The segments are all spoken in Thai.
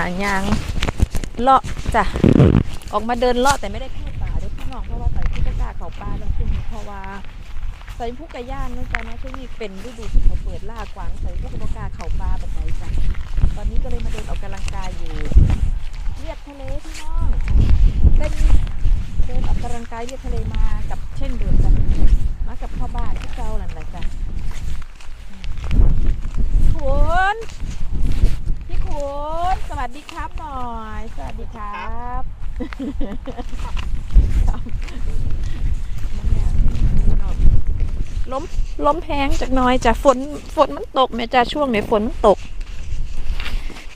าหายางเลาะจ้ะออกมาเดินเลาะแต่ไม่ได้เข้าป่าด้วยพี่น้องเพราะว่าใส่ผู้กล้าเขาป่าแล้วช่วงนี้เพราะว่าใส่ผู้กระย่านนะจ๊ะนะช่วงนี้เป็นฤดูที่เขาเปิดล่ากวางใส่ผู้กล้าเขาป่าแบบไหนจ้ะตอนนี้ก็เลยมาเดินออกกำลังกายอยู่เรียบทะเลพี่น้องเป็นเดินออกกำลังกายเรียบทะเลมากับเช่นเดิมจ้ะมากับพ่อบ้านที่เจ้าหลังไหนจ้ะ คุณพี่คุณสวัสดีครับหน่อย สวัสดี ครับล้มล้มแพงจากน้อยจ้ะฝนฝนมันตกแม่จ้ะช่วงไหนฝนมันตก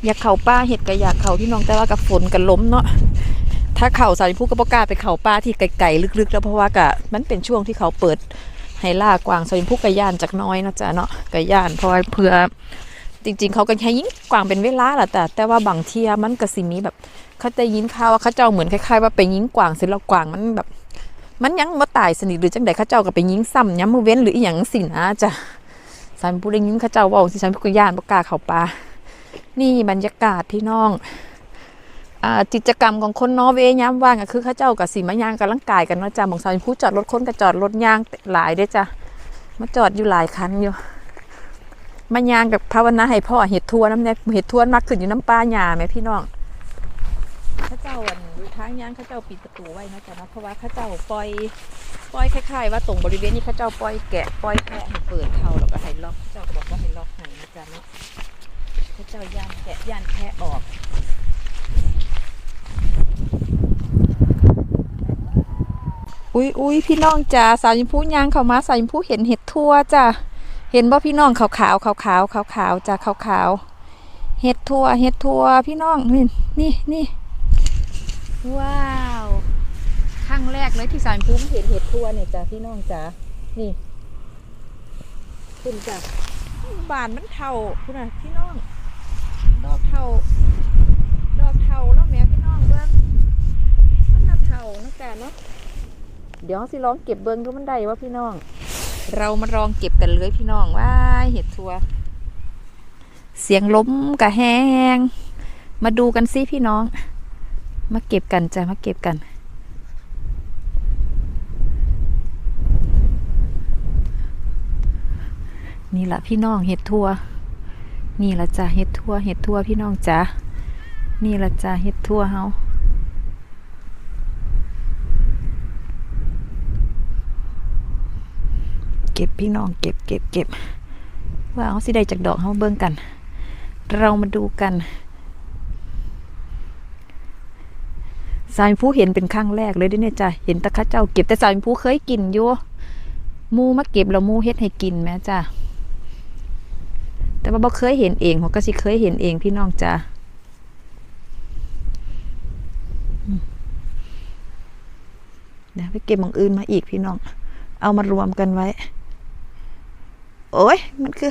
อยากเข่าป้าเห็ดก็อยากเข่าที่น้องแต่ว่ากับฝนกับล้มเนาะถ้าเข่าสายผู้ก็ประกล้าไปเข่าป้าที่ไกลๆลึกๆ แล้วเพราะว่ากะมันเป็นช่วงที่เขาเปิดให้ล่ากวางสวิมพุกกระยานจากน้อยนะจ๊ะเนาะกระยานเพราะว่าเพื่อจริง ๆ เขาก็แค่ยิ่งกวางเป็นเวลาแหละแต่แต่ว่าบางเทียมันก็สิมีแบบ เขาจะยินข่าวว่าเขาเจ้าเหมือนคล้ายๆว่าไปยิงกวางเสร็จแล้วกวางมันแบบ มันยังมาตายสนิทหรือจังใดเขาเจ้าก็ไปยิงซ้ำย้ำมือเว้นหรืออีหยังสินะจ้ะสายผู้ได้ยินเขาเจ้าว่าสิฉันพุกกระย่านประกล้าเขาปลานี่บรรยากาศพี่น้องอ่ากิจกรรมของคนนอเวยย้ำว่างก็คือข้าเจ้ากับสีมะยางกับร่างกายกันเนาะจ้ะบางสายผู้จอดรถคนกับจอดรถยางหลายเด้จ้ะมาจอดอยู่หลายคันอยู่มายางกับภาวนาให้พ่อเห็ดทัวน้ำเนี่ยเห็ดทัวมักขึ้นอยู่น้ำปลาหยาไหมพี่น้อง ข้าเจ้าอันทางย่างข้าเจ้าปิดประตูไว้นะจ๊ะเนาะเพราะว่าข้าเจ้าปล่อยปล่อยคล้ายๆว่าตรงบริเวณนี้ข้าเจ้าปล่อยแกะปล่อยแพะให้เปิดเขาแล้วก็ให้ล็อกข้าเจ้าบอกว่าให้ล็อกให้นะจ๊ะเนาะข้าเจ้าย่านแกะย่านแพะออกอุ้ยอุ้ยพี่น้องจ้าสาวยิมพูย่างเขามาสาวยิมพูเห็นเห็ดทั่วจ้าเห็นบ่พี่น้องขาวขาวขาวขาวขาวขาวจ้าขาวขาวเห็ดทั่วเห็ดทั่วพี่น้องนี่นี่นี่ ว้าวครั้งแรกเลยที่สาวยิมพูเห็นเห็ดทั่วเนี่ยจ้าพี่น้องจ้านี่คุณจ้าบานมันเท่าคุณน่ะพี่น้องดอกเท่าดอกเท่าแล้วแม่พี่น้องเบิ้งมันน่ะเท่านะจ้าเนาะเดี๋ยวสิลองเก็บเบิ้งดูมันได้ว่าพี่น้อง เรามาลองเก็บกันเลยพี่น้องว่าเห็ดทัวเสียงล้มกะแห้ง มาดูกันสิพี่น้อง มาเก็บกันจ้ะมาเก็บกัน นี่แหละพี่น้องเห็ดทั่ว นี่ละจ้ะเห็ดทั่วเห็ดทั่วพี่น้องจ้ะนี่ละจ้ะเห็ดทั่วเฮาเก็บพี่น้องเก็บเก็บเก็บว่าเอาสิได้จากดอกเขาเบิ่งกัน เรามาดูกัน สายผู้เห็นเป็นครั้งแรกเลยด้เนี่ยจ้ะเห็นตะคะเจ้าเก็บแต่สายผู้เคยกินอยู่มูมาเก็บแล้วมูเฮ็ดให้กินแม่จ้ะแต่ว่าบ่เคยเห็นเองหัวก็สิเคยเห็นเองพี่น้องจ้ะเดี๋ยวไปเก็บของอื่นมาอีกพี่น้อง เอามารวมกันไว้ โอ้ยมันคือ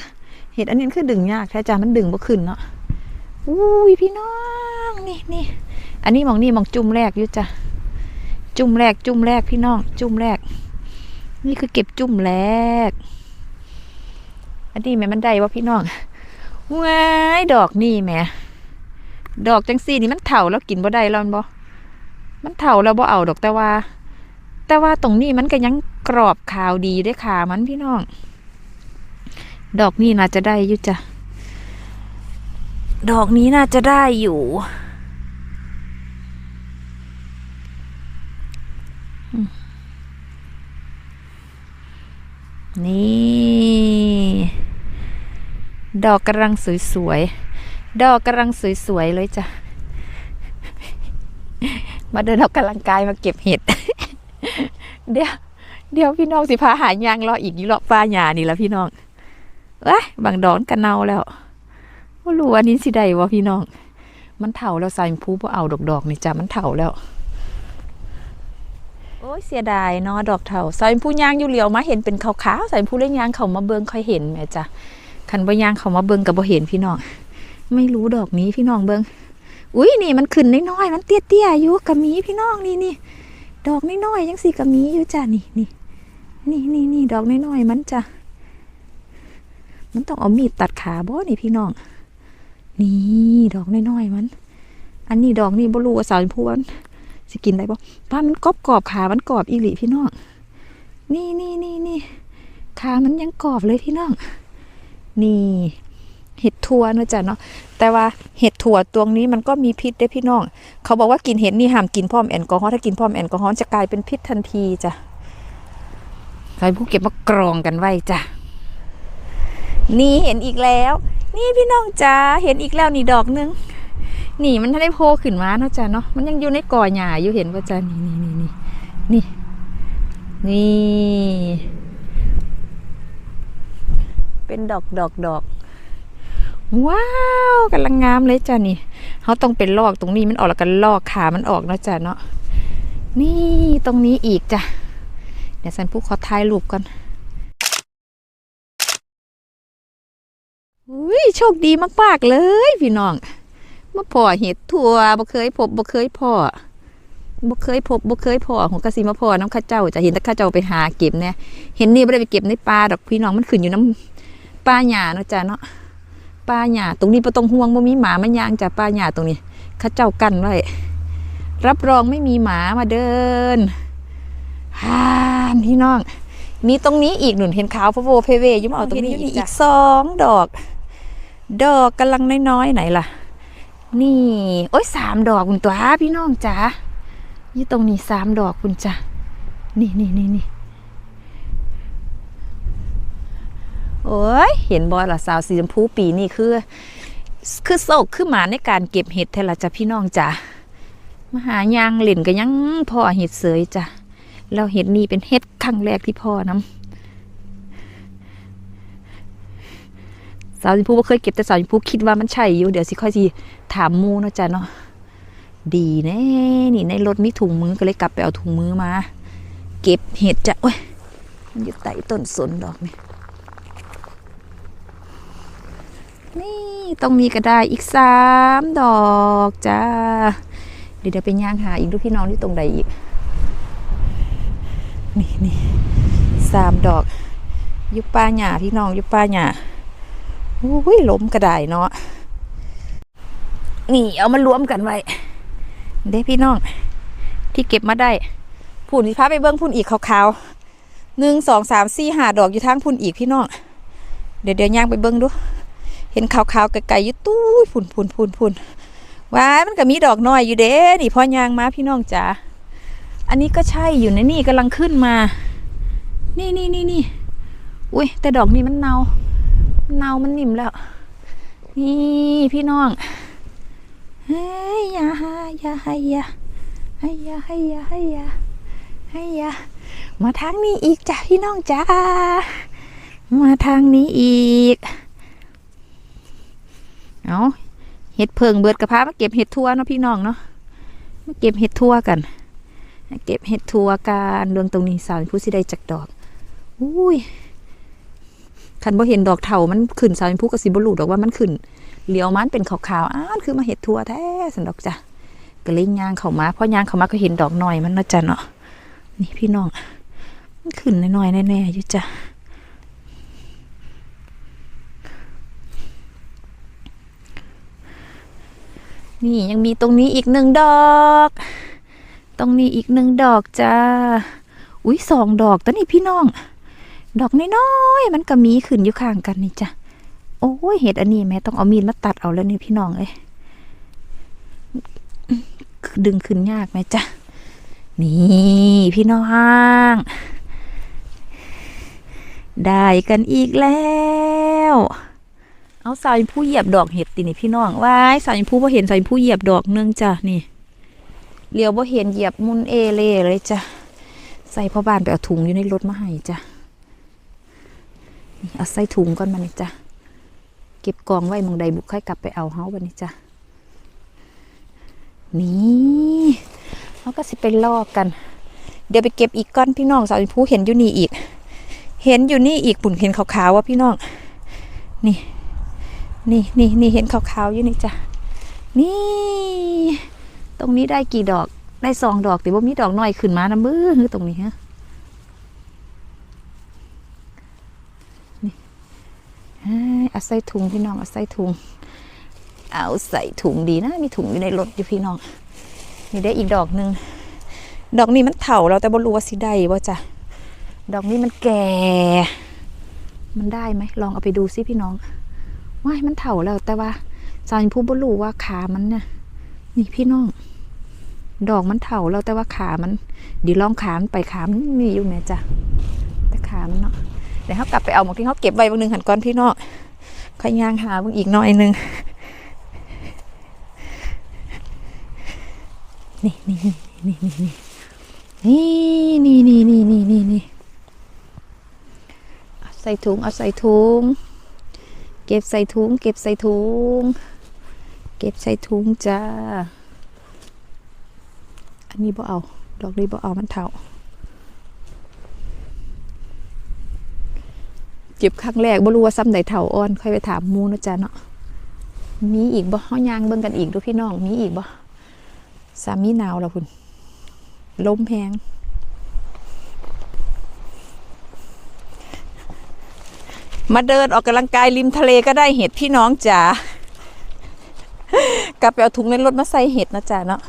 เห็ดอันนี้คือดึงยากแท้จ้ามันดึงบ่ขึ้นเนาะอุ้ยพี่น้อง นี่นี่ อันนี้มองนี่มองจุ่มแรกยู่จ้ะจุ่มแรก จุ่มแรกพี่น้อง จุ่มแรก นี่คือเก็บจุ่มแรก อันนี้แม่มันได้วะพี่น้องว้ายดอกนี่แม่ดอกจังซี่นี่มันเถาแล้วกินบ่ได้แล้วแม่นบ่มันเถาแล้วบ่เอาดอกแต่ว่า แต่ว่าตรงนี้มันก็ยังกรอบขาวดีด้วยขามันพี่น้อง ดอกนี้น่าจะได้ยู่จ้ะดอกนี้น่าจะได้อยู่อืม นี่ ดอกกำลังสวยๆ ดอกกำลังสวยๆ เลยจ้ะ มาเดินออกกำลังกายมาเก็บเห็ด เดี๋ยว เดี๋ยวพี่น้องสิพาหายางรออีกอยู่รอป้าหยานี่ละพี่น้อง เอ้ยบางดอนกันเนาแล้วว่ารู้อันนี้สิได้วะพี่น้อง มันเถ่าแล้วใส่พูบ่เอาดอกดอกๆนี่จ้ะมันเถ่าแล้ว โอ้ยเสียดายเนาะดอกเถาใส่ผู้ยางอยู่เหลียวมาเห็นเป็นขาวๆใส่ผู้เล่นยางเขามาเบิงค่อยเห็นแหม่จ้ะคันบ่ยางเขามาเบิงกับบ่เห็นพี่น้องไม่รู้ดอกนี้พี่น้องเบิงอุ้ยนี่มันขึ้นน้อยๆมันเตี้ยๆอยู่กับมีพี่น้องนี่นี่ดอกน้อยๆยังสีกะมีอยู่จ้ะนี่นี่นี่นี่นี่ดอกน้อยๆมันจ้ะมันต้องเอามีดตัดขาบ่นี่พี่น้อง นี่ดอกน้อยๆมัน อันนี้ดอกนี่บ่รู้ว่าสาวชมพูมัน สิกินได้บ่ป้ามันกรอบกรอบๆขา มันกรอบอีหลีพี่น้อง นี่นี่นี่นี่ขามันยังกรอบเลยพี่น้อง นี่ เห็ดถั่วเนอะจ๊ะเนาะ แต่ว่าเห็ดถั่วตวงนี้มันก็มีพิษได้พี่น้อง เขาบอกว่ากินเห็ดนี่ห้ามกินพร้อมแอลกอฮอล์ ถ้ากินพร้อมแอลกอฮอล์จะกลายเป็นพิษทันทีจ้ะใครผู้เก็บมากรองกันไว้จ้ะ นี่เห็นอีกแล้ว นี่พี่น้องจ้าเห็นอีกแล้วนี่ดอกหนึง หนีมันถ้าได้โผล่ขึ้นมาเนาะจ้ะเนาะมันยังอยู่ในก่อหญ้าอยู่เห็นป่ะจ้ะนี่นี่นี่นี่นี่นี่เป็นดอกดอกดอกว้าวกำลังงามเลยจ้ะนี่เขาต้องเป็นลอกตรงนี้มันออกแล้วกันลอกขามันออกเนาะจ้ะเนาะนี่ตรงนี้อีกจ้ะเดี๋ยวสันผู้ขอถ่ายรูปก่อนอุ้ยโชคดีมากๆเลยพี่น้อง มาพ่อเห็ดถั่วบ่เคยพบบ่เคยพ่อบ่เคยพบบ่เคยพ่อของกสิมาพ่อน้ำข้าเจ้าจะเห็นแต่ข้าเจ้าไปหาเก็บเนี่ยเห็นนี่ไม่ได้ไปเก็บในป่าดอกพี่น้องมันขึ้นอยู่น้ำป่าหญ้าเนาะจ้ะเนาะป่าหญ้าตรงนี้บ่ต้องห่วงบ่มีหมามันย่างจ้ะป่าหญ้าตรงนี้ข้าเจ้ากันไว้รับรองไม่มีหมามาเดินฮ่าพี่น้อง มีตรงนี้อีกหนุนเห็นขาวพะโวเพเวยุ่มเอาตรงนี้อีกสองดอก ดอกกำลังน้อยๆไหนล่ะ นี่ โอ้ยสามดอกคุณตัวพี่น้องจ๋ายี่ตรงนี้สามดอกคุณจ้ะนี่นี่นี่นี่โอ้ย เห็นบอยล่ะสาวสีชมพูปีนี่คือ คือโศกคือหมาในการเก็บเห็ดเทละจ้ะพี่น้องจ๋ามาหายางเล่นก็ยังพ่อเห็ดเสยจ้ะแล้วเห็ดนี่เป็นเห็ดครั้งแรกที่พ่อน้ำ สาวชมพูบ่เคยเก็บแต่สาวชมพูคิดว่ามันใช่อยู่เดี๋ยวสิค่อยสิถามมูเนาะจ้ะเนาะดีแน่นี่ในรถมีถุงมือก็เลยกลับไปเอาถุงมือมา เก็บเห็ดจ้ะโอ้ยมันอยู่ใต้ต้นสนดอกนี่นี่ตรงนี้ก็ได้อีกสามดอกจ้าเดี๋ยวเดี๋ยวไปย่างหาอีกดูพี่น้องที่ตรงใดอีก นี่นี่สามดอกยุป้าหญ้าพี่น้องยุป้าหญ้า อุ้ยล้มกระไดเนาะนี่เอามารวมกันไว้ เด้พี่น้อง ที่เก็บมาได้พุ่นสิพาไปเบิ้งพุ่นอีกขาวๆหนึ่งสองสามสี่ห้าดอกอยู่ทางพุ่นอีกพี่น้องเดี๋ยวเดี๋ยวย่างไปเบิ้งดู เห็นขาวๆไกลๆอยู่ตู้ยพุ่นพุ่นพุ่นพุ่นว้ายมันก็มีดอกน้อยอยู่เด้นี่พอยางมาพี่น้องจ๋าอันนี้ก็ใช่อยู่ในนี่กำลังขึ้นมา นี่นี่นี่นี่อุ้ยแต่ดอกนี้มันเน่า เนามันนิ่มแล้ว นี่พี่น้องเฮ้ยยาฮายาฮายาให้ยาให้ยาให้ยาให้ยามาทางนี้อีกจ้ะพี่น้องจ้ามาทางนี้อีก เอาเห็ดเพิงเบิดกระพามาเก็บเห็ดทั่วเนาะพี่น้องเนาะมาเก็บเห็ดทั่วกัน เก็บเห็ดทั่วกันเรื่องตรงนี้สาวผู้สิได้จักดอก อุ้ย คันบ่เห็นดอกเถามันขึ้นสาวเป็นผู้กสิบรูดอกว่ามันขึ้นเหลียวมันเป็นขาวๆอ้านคือมาเห็ดทัวแท้สันดอกจ้ะก็เลยย่างเข้ามาพอย่างเข้ามาก็เห็นดอกหน่อยมันนาะจ้ะเนาะนี่พี่น้องมันขึ้นน้อยๆแน่ๆอยู่จ้ะนี่ยังมีตรงนี้อีกหนึ่งดอก ตรงนี้อีกหนึ่งดอกจ้า อุ้ยสองดอกตัวนี้พี่น้อง ดอกน้อยๆมันก็มีขึ้นอยู่ข้างกันนี่จ้ะโอ้ยเห็ดอันนี้แม่ต้องเอามีดมาตัดเอาแล้วนี่พี่น้องเอ้ยดึงขึ้นยากไหมจ้ะนี่พี่น้อง ได้กันอีกแล้ว เอาสาวผู้เหยียบดอกเห็ดตินี่พี่น้องว้ายสาวผู้พอเห็นสาวผู้เหยียบดอกหนึงจ้ะนี่เลี้ยวพอเห็นเหยียบมุนเอเล่เลยจ้ะใส่พ่อบ้านไปเอาถุงอยู่ในรถมาให้จ้ะ เอาใส่ถุงก่อนมานี่จ้ะเก็บกองไว้มองใดบุกค่อยกลับไปเอาเฮาบันนี้จ้ะนี่เขาก็สิไปลอกกัน เดี๋ยวไปเก็บอีกก้อนพี่น้องสาวผู้เห็นอยู่นี่อีก เห็นอยู่นี่อีกปุ่นเห็นขาวๆว่าพี่น้องนี่ นี่นี่นี่เห็นขาวๆอยู่นี่จ้ะนี่ ตรงนี้ได้กี่ดอกได้สองดอกแต่ว่ามีดอกน้อยขึ้นมานะมือตรงนี้ฮะ เอาใส่ถุงพี่น้องเอาใส่ถุง เอาใส่ถุงดีนะ มีถุงอยู่ในรถอยู่พี่น้องนี่ได้อีกดอกหนึ่งดอกนี้มันเถาเราแต่บรู้ว่าสิได้ว่าจ้ะดอกนี้มันแก่ มันได้ไหมลองเอาไปดูซิพี่น้องว่ายมันเถาแล้วแต่ว่าสาวผู้บรู้ว่าขามันเนี่ยนี่พี่น้อง ดอกมันเถาแล้วแต่ว่าขามันเดียวลองขามไปขามมีอยู่แม่จ้ะแต่ขามันเนาะ เดี๋ยวเขากลับไปเอาหมดที่เขาเก็บไว้บางหนึ่งหันก้อนพี่น้องขยางหาเบางอีกหน่อยหนึงนี่นี่นี่นี่นี่นี่นี่นี่นี่นี่นี่เอาใส่ถุงเอาใส่ถุง เก็บใส่ถุง เก็บใส่ถุง เก็บใส่ถุงจ้า อันนี้บ่เอา ดอกนี้บ่เอามันเถา เก็บครั้งแรกบ่รู้ว่าซ้ำใดเถาอ่อน ค่อยไปถามมูนะจ๊ะเนาะมีอีกบ่เฮายางเบิ่งกันอีกดูพี่น้อง มีอีกบ่สามีหนาวแล้วคุณล้มแพงมาเดินออกกำลังกายริมทะเลก็ได้เห็ดพี่น้องจ๋ากลับไปเอาถุงในรถมาใส่เห็ดนะจ๊ะเนาะ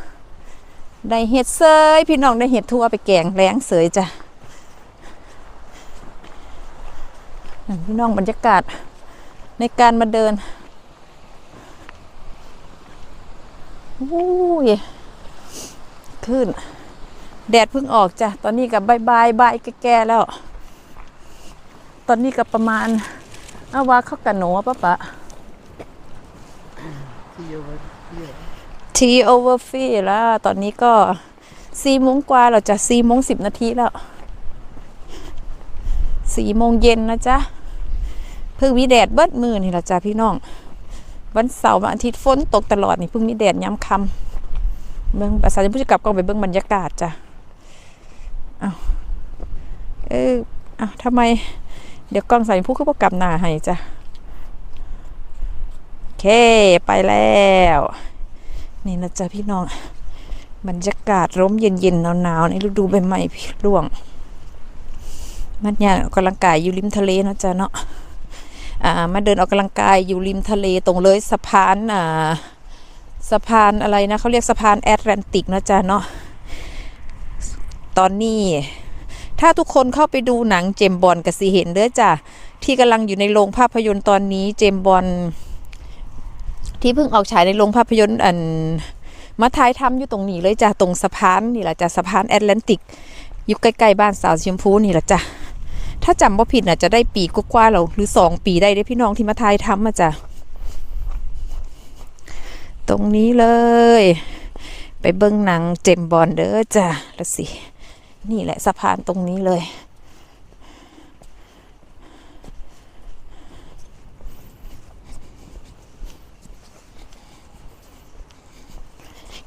ได้เห็ดเสยพี่น้องได้เห็ดทั่วไปแกงแล้งเสยจ้ะนั่น พี่น้องบรรยากาศในการมาเดินอู้ยขึ้น แดดเพิ่งออกจ้ะ ตอนนี้กับบายบายบายแก่ๆแล้ว ตอนนี้ก็ประมาณเอาว่าเข้ากันหนูปะปะ ทีโอเวอร์ฟีแล้ว ตอนนี้ก็สี่โมงกว่าเราจะสี่โมงสิบนาทีแล้ว สี่โมงเย็นนะจ๊ะเพิ่งมีแดดเบิดมือนี่ละจ้ะพี่น้อง วันเสาร์วันอาทิตย์ฝนตกตลอดนี่เพิ่งมีแดดย้ำคำเบิ้องภาษาจะพูดจะกลับกล้องไปเบิ้องบรรยากาศจ้ะเอาเออเอาทำไม เดี๋ยวกล้องใส่ผู้เขาประกับหน้าให้จ้ะโอเคไปแล้ว นี่นะจ๊ะพี่น้องบรรยากาศร่มเย็นๆหนาวๆในฤดูใบไม้พี่ร่วง มันอยากออกกำลังกายอยู่ริมทะเลนะจ๊ะเนาะมาเดินออกกำลังกายอยู่ริมทะเลตรงเลยสะพานอ่าสะพานอะไรนะเขาเรียกสะพานแอตแลนติกนะจ๊ะเนาะตอนนี้ ถ้าทุกคนเข้าไปดูหนังเจมบอลก็สิเห็นเด้อจ้ะที่กำลังอยู่ในโรงภาพยนตร์ตอนนี้เจมบอลที่เพิ่งออกฉายในโรงภาพยนตร์อันมาถ่ายทำอยู่ตรงนี้เลยจ้ะตรงสะพานนี่แหละจ้ะสะพานแอตแลนติกอยู่ใกล้ๆบ้านสาวชมพูนี่แหละจ้ะ ถ้าจำว่าผิดน่ะจะได้ปีกว่าๆแล้วหรือสองปีได้เด้พี่น้องที่มาถ่ายทำมาจ้ะตรงนี้เลย ไปเบิ้งหนังเจมบอลเด้อจ้ะละสิ นี่แหละสะพานตรงนี้เลย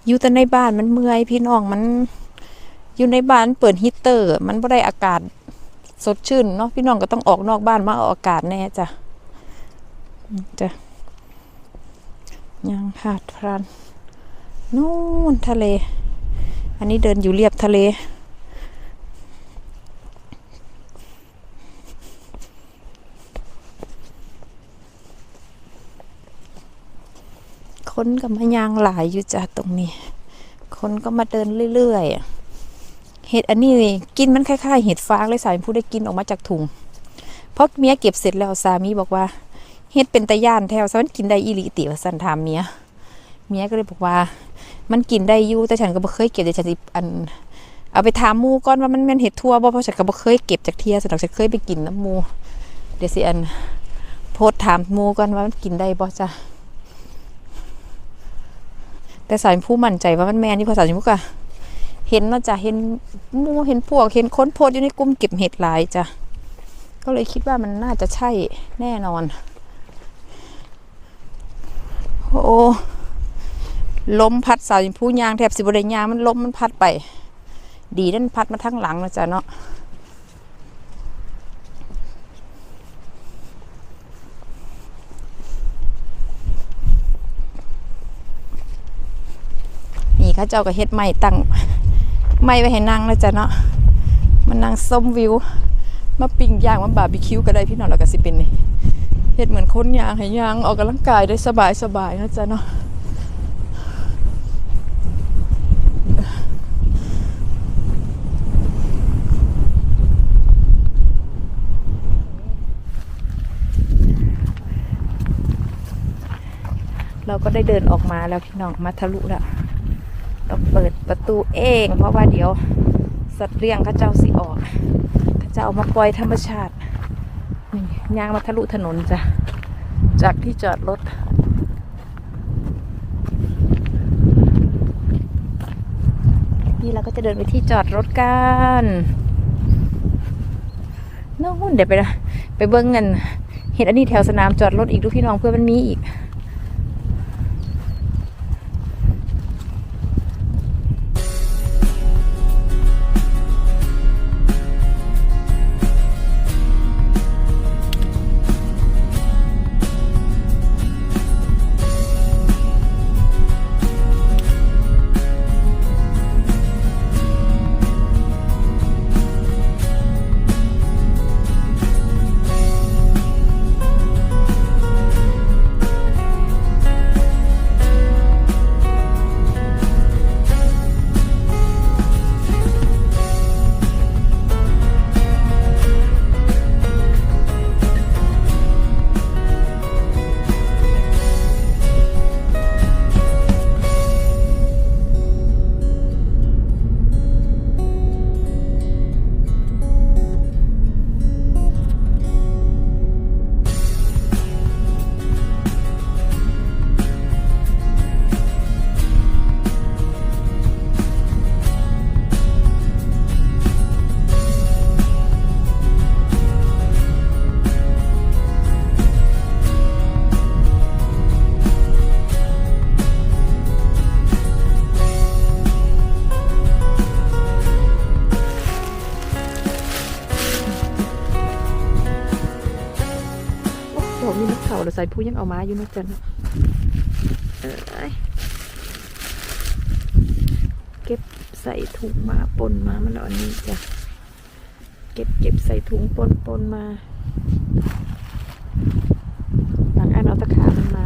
อยู่แต่ในบ้านมันเมื่อยพี่น้องมันอยู่ในบ้านเปิดฮีเตอร์ มันไม่ได้อากาศ สดชื่นเนาะพี่น้องก็ต้องออกนอกบ้านมาเอาอากาศแน่จ้ะจ้ะยังหาดพรานนู่นทะเล อันนี้เดินอยู่เรียบทะเล คนก็มายางหลายอยู่จ้ะตรงนี้ คนก็มาเดินเรื่อยๆ เห็ดอันนี้กินมันคล้ายๆเห็ดฟางเลยสายผู้ได้กินออกมาจากถุงเพราะเมียเก็บเสร็จแล้วสามีบอกว่าเห็ดเป็นตะย่านแถวซะมันกินได้อีหลีติวสันถามเมียเมียก็เลยบอกว่า มันกินได้อยู่แต่ฉันก็บ่เคยเก็บเดี๋ยวฉันอัน เอาไปถามมูก่อนว่ามันแม่นเห็ดทั่วบ่เพราะฉันก็บ่เคยเก็บจากเทียสนอกฉันเคยไปกินน้ำมูเดี๋ยวสิอันโพสถามมูก่อนว่ามันกินได้บ่จ้ะแต่สายผู้มั่นใจว่ามันแม่นที่ภาษาสมุกอะ เห็นนะจ้ะเห็นมูเห็นพวก เห็นค้นโพสต์อยู่ในกลุ่มเก็บเห็ดหลายจ้ะก็เลยคิดว่ามันน่าจะใช่แน่นอน โอ้ลมพัดสาวยิมผู้ยางแถบสิบริยางมันลมมันพัดไป ดีนั่นพัดมาทั้งหลังนะจ๊ะเนาะนี่ข้าเจ้าก็เฮ็ดไม้ตั้ง ไม้ไว้ให้นั่งนะจ๊ะเนาะมันนั่งส้มวิว มาปิ้งย่างมาบาร์บีคิวก็ได้พี่น้องแล้วก็สิเป็นนี่เฮ็ดเหมือนคนยางให้ยางออกกำลังกายได้สบายสบายนะจ๊ะเนาะเราก็ได้เดินออกมาแล้วพี่น้องมาทะลุแล้ว ต้องเปิดประตูเอง เพราะว่าเดี๋ยวสัตว์เลี้ยงข้าเจ้าสิออกข้าเจ้ามาปล่อยธรรมชาตินี่ยางมาทะลุถนนจ้ะจากที่จอดรถนี่เราก็จะเดินไปที่จอดรถกันนู่นเดี๋ยวไปนะไปเบิ้งเงินเห็นอันนี้แถวสนามจอดรถอีกดูพี่น้องเพื่อมันมีอีก ใส่ผู้ยังเอามาอยู่นะจ๊ะเนเอ้ยเก็บใส่ถุงมาปนมามันอันนี้จ้ะเก็บเก็บใส่ถุงปนปนมาหลังอันเอาตะขามันมา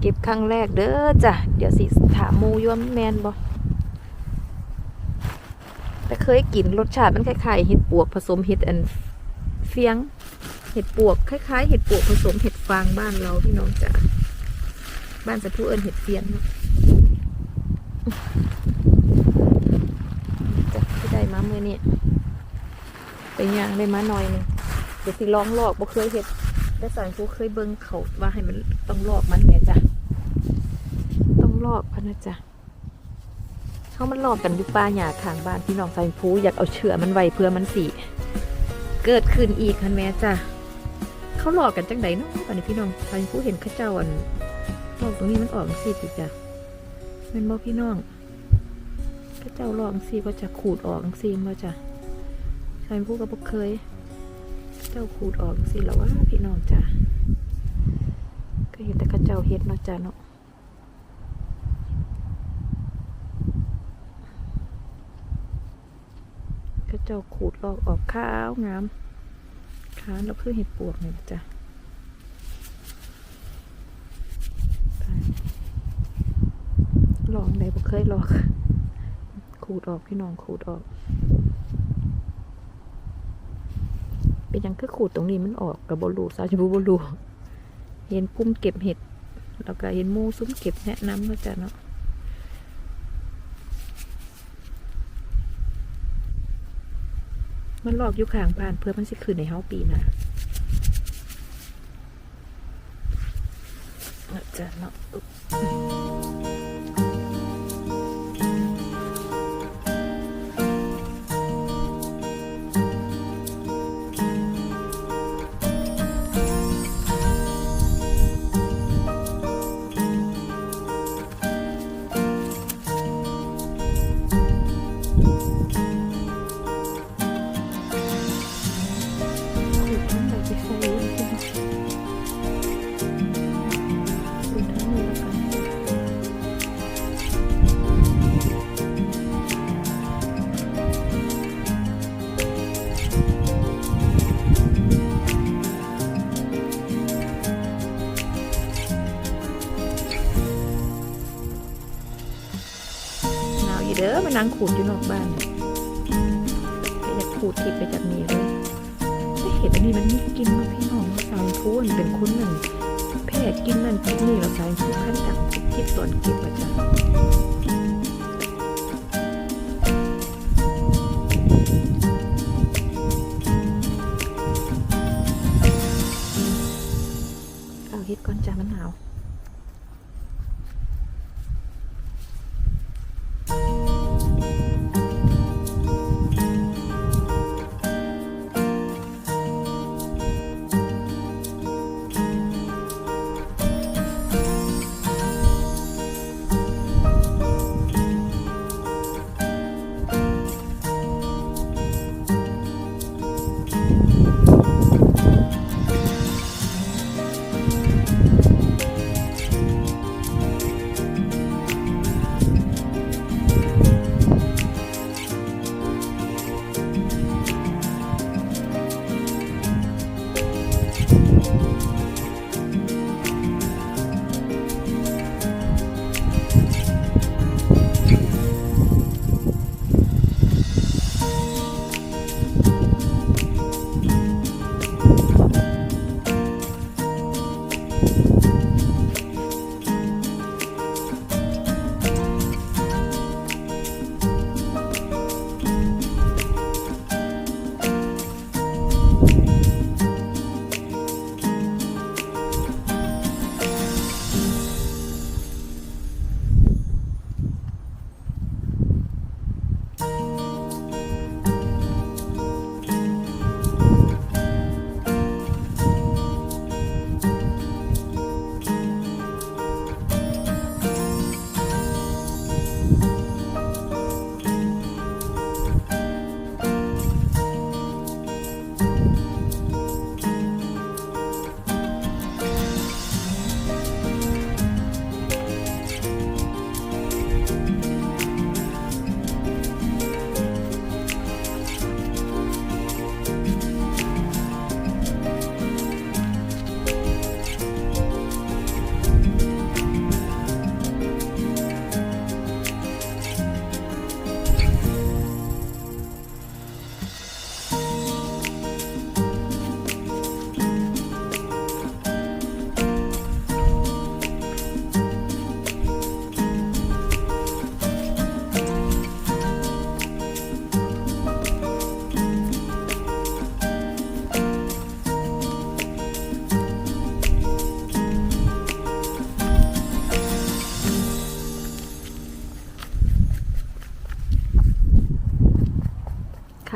เก็บครั้งแรกเด้อจ้ะ เดี๋ยวสิถามมูยวามันแมนบ่แต่ เคยกินรสชาติมันคล้ายๆเห็ดปวกผสมเห็ดอันเฟียง เห็ดปวกคล้ายๆเห็ดปวกผสมเห็ดฟางบ้านเราพี่น้องจ๋าบ้านจะพูดเอิญเห็ดเฟียงเนาะจ้ะที่ได้มาเมื่อนี้ไปย่างได้มาหน่อยหนึงเดี๋ยวสิลองลอกบ่เคยเห็ดแต่สารกูเคยเบิ่งเขาว่าให้มันต้องลอกมันแหม่จ้ะต้องลอกพะนะจ๊ะ เขามันหลอกกันอยู่ป่าหญ้าข้างบ้านพี่น้องไซพูอยากเอาเชือมันไว้เพื่อมันสิเกิดขึ้นอีกคันแม่จ้ะเขาหลอกกันจังไดเนาะอันนี้พี่น้องไซพูเห็นข้าเจ้าอันหลอกตรงนี้มันออกสิติจ้ะแมันบอกพี่น้องข้าเจ้าหลอกสิก็จะขูดออกสิมาจ้ะไซพูก็บ่เคย เจ้าขูดออกสิแล้วว่าพี่น้องจ้ะก็เห็นแต่ข้าเจ้าเฮ็ดเนาะจ้ะเนาะ จ้าขูดลอกออกขาวงามขาวแล้วคือเห็ดปวกเนี่ยจ้ะลองได้บ่เคยลอก ขูดออกพี่น้องขูดออก เป็นยังคือขูดตรงนี้มันออกกับบลูสาวชมพูบลูเห็นปุ่มเก็บเห็ด แล้วก็เห็นมูซุ้มเก็บแนะนำเนาจ้ะเนาะ มันหลอกอยู่ข้างบ้านเพื่อมันสิคืนในเฮาปีหนะจะเนาะ เด้อมางขูดอยู่นอกบ้านก็อยากขูดทิพไปจากนี้เลยแต่เห็ดอันนี้มันไม่กินเนาพี่น้องเนาสายพูนเป็นคนหนึ่งแพ้กินนั่นกินนี่แล้วสายพูขั้นดังจิบตอนเก็บอาจาเอาเฮ็ดก่อนจ้ามันหนาว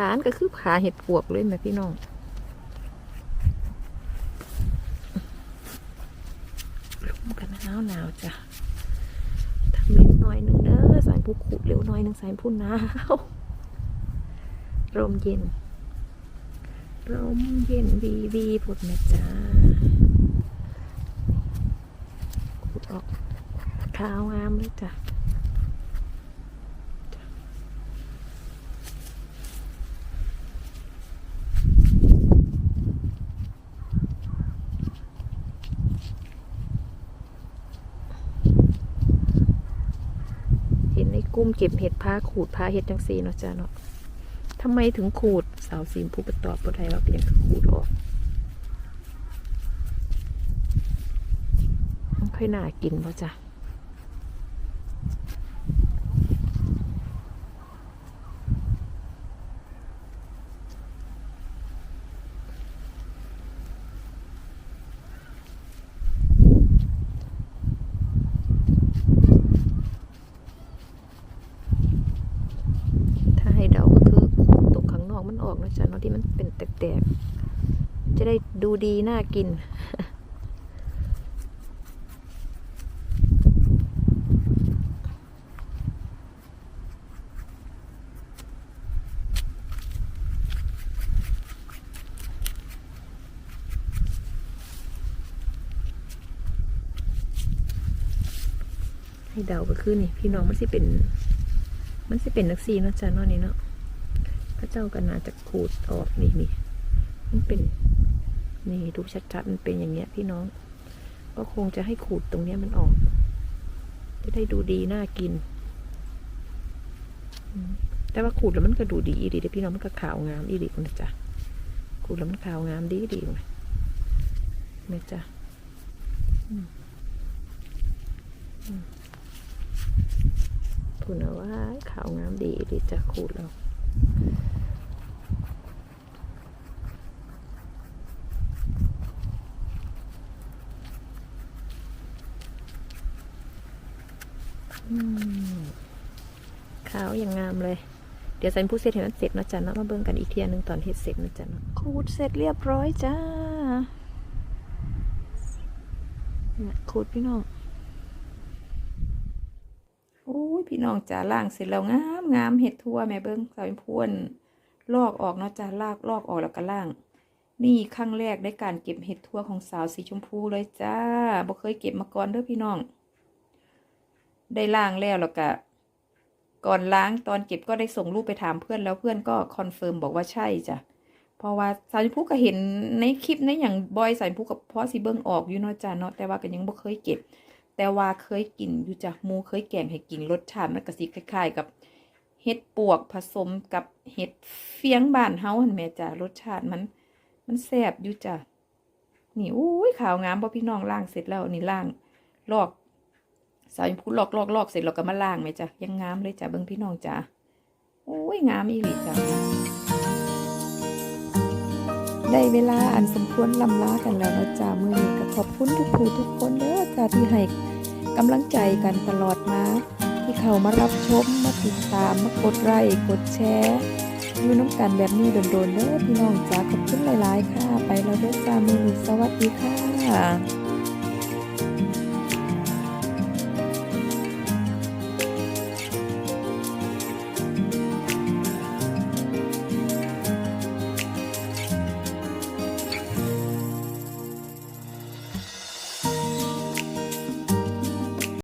ขานก็คือขาเห็ดปวกเลยแม่พี่น้องร่มกันหนาวหนาวจ้ะทำเล็กน้อยหนึ่งเด้อสายผู้ขูดเร็วหน้อยหนึ่งสายผู้หนาวลมเย็นลมเย็นวีวีผดนะจ้าขูดออกขาวงามเลยจ้ะ เห็นในกลุ่ มเก็บเห็ดพาขูดพาเห็ดจังสีเนาะจ้าเนาะทำไมถึงขูดสาวซีมผู้ประตอบบ่ไทยว่าเป็นหยังขูดออกมันค่อยน่ากินเพราะจ้ะถ้าให้เดาก็คือตกข้างนอกมันออกเนาะจ้ะเนาะที่มันเป็นแตกๆ จะได้ดูดี น่ากิน ให้เดาก็คือนี่ พี่น้องมันสิเป็น มันสิเป็นนักซีเนาะจ้ะเนาะนี่เนาะพระเจ้ากันนาจะขูดออกนี่นี่มันเป็น นี่ดูชัดๆมันเป็นอย่างเงี้ยพี่น้อง ก็คงจะให้ขูดตรงเนี้ยมันออก จะได้ดูดีน่ากิน แต่ว่าขูดแล้วมันก็ดูดีอีดีเด้พี่น้องมันก็ขาวงามอีดีคุณนะจ๊ะขูดแล้วมันขาวงามดีดีเลยนะจ๊ะอืมอืมคุณว่าขาวงามดีอีดีจ้ะขูดแล้ว ขาวอย่างงามเลย เดี๋ยวสันพูดเสร็จเห็นมันเสร็จนะจ๊ะเนาะมาเบิ่งกันอีกเทียหนึงตอนเฮ็ดเสร็จนะจ๊ะเนาะขูดเสร็จเรียบร้อยจ้าขูดพี่น้องโอ้ยพี่น้องจ้าล่างเสร็จแล้วงามงามเห็ดทั่วแม่เบิ่งสาวพวนลอกออกเนาะจ้าลากลอกออกแล้วก็ล่าง นี่ครั้งแรกได้การเก็บเห็ดทั่วของสาวสีชมพูเลยจ้าบ่เคยเก็บมาก่อนเด้อพี่น้อง ได้ล้างแล้วแล้วก็ก่อนล้างตอนเก็บก็ได้ส่งรูปไปถามเพื่อนแล้วเพื่อนก็คอนเฟิร์มบอกว่าใช่จ้ะเพราะว่าสายพูก็เห็นในคลิปในอย่างบอยสายพูกับพ่อสิเบิ้งออกอยู่เนาะจ้ะเนาะแต่ว่าก็ยังบ่เคยเก็บ แต่ว่าเคยกินอยู่จ้ะมูเคยแกงให้กินรสชาติมันก็สิคล้ายๆ กับเห็ดปวกผสมกับเห็ดเฟียงบ้านเฮาหั่นแม่จ้ะรสชาติมัน มันแซ่บอยู่จ้ะนี่อุ้ยขาวงามพอพี่น้องล้างเสร็จแล้วนี่ล้างลอก สาวยังพูดลอกลอกลอกเสร็จเราก็มาล้างไหมจ้ะยังงามเลยจ้ะเบิ้งพี่น้องจ้ะโอ้ยงามอีหลีจ้ะได้เวลาอันสมควรลำลากันแล้วนะจ้ะมือนี้ก็ขอบคุณทุกผู้ทุกคนเด้อจ้ะที่ให้กำลังใจกันตลอดมาที่เข้ามารับชมมาติดตามมากดไลค์กดแชร์อยู่น้ำกันแบบนี้โดนๆเด้อพี่น้องจ้ะขอบคุณหลายๆค่ะ ไปแล้วเด้อจ้ามือนี้สวัสดีค่ะ